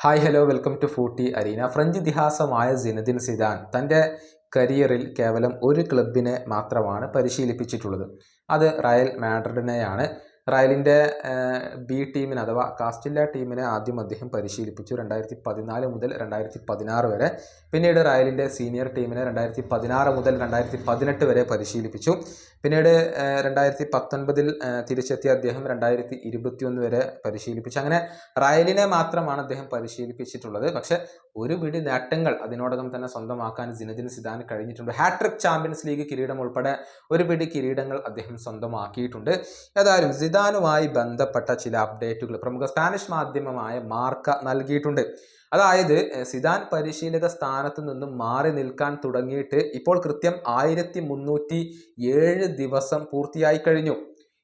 Hi hello welcome to footy arena French ഇതിഹാസമായ Zinedine Zidane തന്റെ കരിയറിൽ കേവലം ഒരു ക്ലബിനെ മാത്രമാണ് പരിശീലിപ്പിച്ചിട്ടുള്ളത്. അത് റയൽ മാഡ്രിഡിനെയാണ് റയലിന്റെ ബി ടീമിന് അഥവാ കാസ്റ്റില്ല ടീമിനെ ആദ്യം അദ്ദേഹം പരിശീലിപ്പിച്ചു രണ്ടായിരത്തി പതിനാല് മുതൽ രണ്ടായിരത്തി പതിനാറ് വരെ. പിന്നീട് റയലിന്റെ സീനിയർ ടീമിനെ രണ്ടായിരത്തി പതിനാറ് മുതൽ രണ്ടായിരത്തി പതിനെട്ട് വരെ പരിശീലിപ്പിച്ചു. പിന്നീട് രണ്ടായിരത്തി പത്തൊൻപതിൽ തിരിച്ചെത്തിയ അദ്ദേഹം രണ്ടായിരത്തി ഇരുപത്തിയൊന്ന് വരെ പരിശീലിപ്പിച്ചു. അങ്ങനെ റയലിനെ മാത്രമാണ് അദ്ദേഹം പരിശീലിപ്പിച്ചിട്ടുള്ളത്. പക്ഷെ ഒരു പിടി നേട്ടങ്ങൾ അതിനോടകം തന്നെ സ്വന്തമാക്കാൻ സിനദിൻ സിദാൻ കഴിഞ്ഞിട്ടുണ്ട്. ഹാട്രിക് ചാമ്പ്യൻസ് ലീഗ് കിരീടം ഉൾപ്പെടെ ഒരു പിടി കിരീടങ്ങൾ അദ്ദേഹം സ്വന്തമാക്കിയിട്ടുണ്ട്. ഏതായാലും സിദാനുമായി ബന്ധപ്പെട്ട ചില അപ്ഡേറ്റുകൾ പ്രമുഖ സ്പാനിഷ് മാധ്യമമായ മാർക്ക നൽകിയിട്ടുണ്ട്. അതായത് സിദാൻ പരിശീലക സ്ഥാനത്ത് നിന്നും മാറി നിൽക്കാൻ തുടങ്ങിയിട്ട് ഇപ്പോൾ കൃത്യം ആയിരത്തി ദിവസം പൂർത്തിയായി കഴിഞ്ഞു.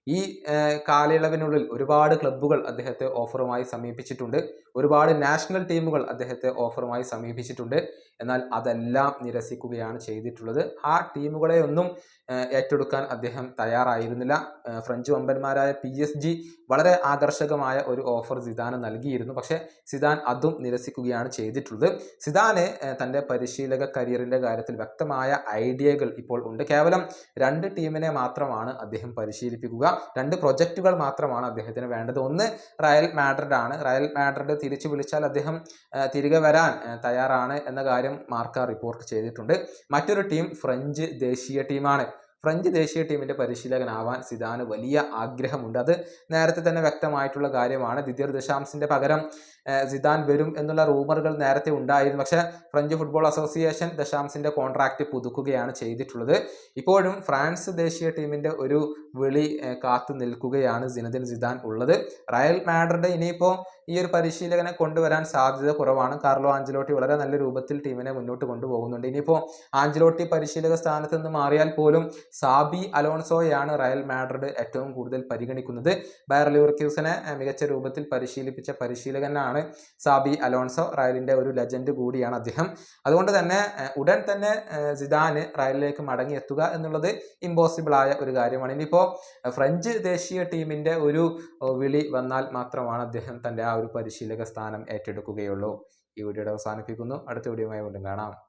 ഈ കാലയളവിനുള്ളിൽ ഒരുപാട് ക്ലബ്ബുകൾ അദ്ദേഹത്തെ ഓഫറുമായി സമീപിച്ചിട്ടുണ്ട്. ഒരുപാട് നാഷണൽ ടീമുകൾ അദ്ദേഹത്തെ ഓഫറുമായി സമീപിച്ചിട്ടുണ്ട്. എന്നാൽ അതെല്ലാം നിരസിക്കുകയാണ് ചെയ്തിട്ടുള്ളത്. ആ ടീമുകളെ ഒന്നും ഏറ്റെടുക്കാൻ അദ്ദേഹം തയ്യാറായിരുന്നില്ല. ഫ്രഞ്ച് വമ്പന്മാരായ പി എസ് ജി വളരെ ആകർഷകമായ ഒരു ഓഫർ സിദാന് നൽകിയിരുന്നു. പക്ഷേ സിദാൻ അതും നിരസിക്കുകയാണ് ചെയ്തിട്ടുള്ളത്. സിദാന് തന്റെ പരിശീലക കരിയറിന്റെ കാര്യത്തിൽ വ്യക്തമായ ഐഡിയകൾ ഇപ്പോൾ ഉണ്ട്. കേവലം രണ്ട് ടീമിനെ മാത്രമാണ് അദ്ദേഹം പരിശീലിപ്പിക്കുക. രണ്ട് പ്രൊജക്റ്റുകൾ മാത്രമാണ് അദ്ദേഹത്തിന് വേണ്ടത്. ഒന്ന് റയൽ മാഡ്രിഡ് ആണ്. റയൽ മാഡ്രിഡ് തിരിച്ചു വിളിച്ചാൽ അദ്ദേഹം തിരികെ വരാൻ തയ്യാറാണ് എന്ന കാര്യം മാർക്ക റിപ്പോർട്ട് ചെയ്തിട്ടുണ്ട്. മറ്റൊരു ടീം ഫ്രഞ്ച് ദേശീയ ടീമാണ് ഫ്രഞ്ച് ദേശീയ ടീമിന്റെ പരിശീലകനാവാൻ സിദാന് വലിയ ആഗ്രഹമുണ്ട്. അത് നേരത്തെ തന്നെ വ്യക്തമായിട്ടുള്ള കാര്യമാണ്. ദിദിയർ ദശാംസിന്റെ പകരം സിദാൻ വരും എന്നുള്ള റൂമറുകൾ നേരത്തെ ഉണ്ടായിരുന്നു. പക്ഷേ ഫ്രഞ്ച് ഫുട്ബോൾ അസോസിയേഷൻ ദശാംസിന്റെ കോൺട്രാക്റ്റ് പുതുക്കുകയാണ് ചെയ്തിട്ടുള്ളത്. ഇപ്പോഴും ഫ്രാൻസ് ദേശീയ ടീമിന്റെ ഒരു വിളി കാത്തു നിൽക്കുകയാണ് സിനദിൻ സിദാൻ ഉള്ളത്. റയൽ മാഡ്രിഡ് ഇനിയിപ്പോൾ ഈ ഒരു പരിശീലകനെ കൊണ്ടുവരാൻ സാധ്യത കുറവാണ്. കാർലോ ആഞ്ചലോട്ടി വളരെ നല്ല രൂപത്തിൽ ടീമിനെ മുന്നോട്ട് കൊണ്ടുപോകുന്നുണ്ട്. ഇനിയിപ്പോൾ ആഞ്ചലോട്ടി പരിശീലക സ്ഥാനത്ത് നിന്ന് മാറിയാൽ പോലും സാബി അലോൺസോയാണ് റയൽ മാഡ്രിഡ് ഏറ്റവും കൂടുതൽ പരിഗണിക്കുന്നത്. ബയർ ലിവർക്യൂസിനെ മികച്ച രൂപത്തിൽ പരിശീലിപ്പിച്ച പരിശീലകനാണ് സാബി അലോൺസോ. റയലിന്റെ ഒരു ലെജൻഡ് കൂടിയാണ് അദ്ദേഹം. അതുകൊണ്ട് തന്നെ ഉടൻ തന്നെ സിദാന് റയലിലേക്ക് മടങ്ങിയെത്തുക എന്നുള്ളത് ഇമ്പോസിബിൾ ആയ ഒരു കാര്യമാണ്. ഇനിയിപ്പോൾ ഫ്രഞ്ച് ദേശീയ ടീമിന്റെ ഒരു വിളി വന്നാൽ മാത്രമാണ് അദ്ദേഹം തന്റെ ഒരു പരിശീലക സ്ഥാനം ഏറ്റെടുക്കുകയുള്ളൂ. ഈ വീഡിയോയുടെ അവസാനിപ്പിക്കുന്നു. അടുത്ത വീഡിയോയുമായി വീണ്ടും കാണാം.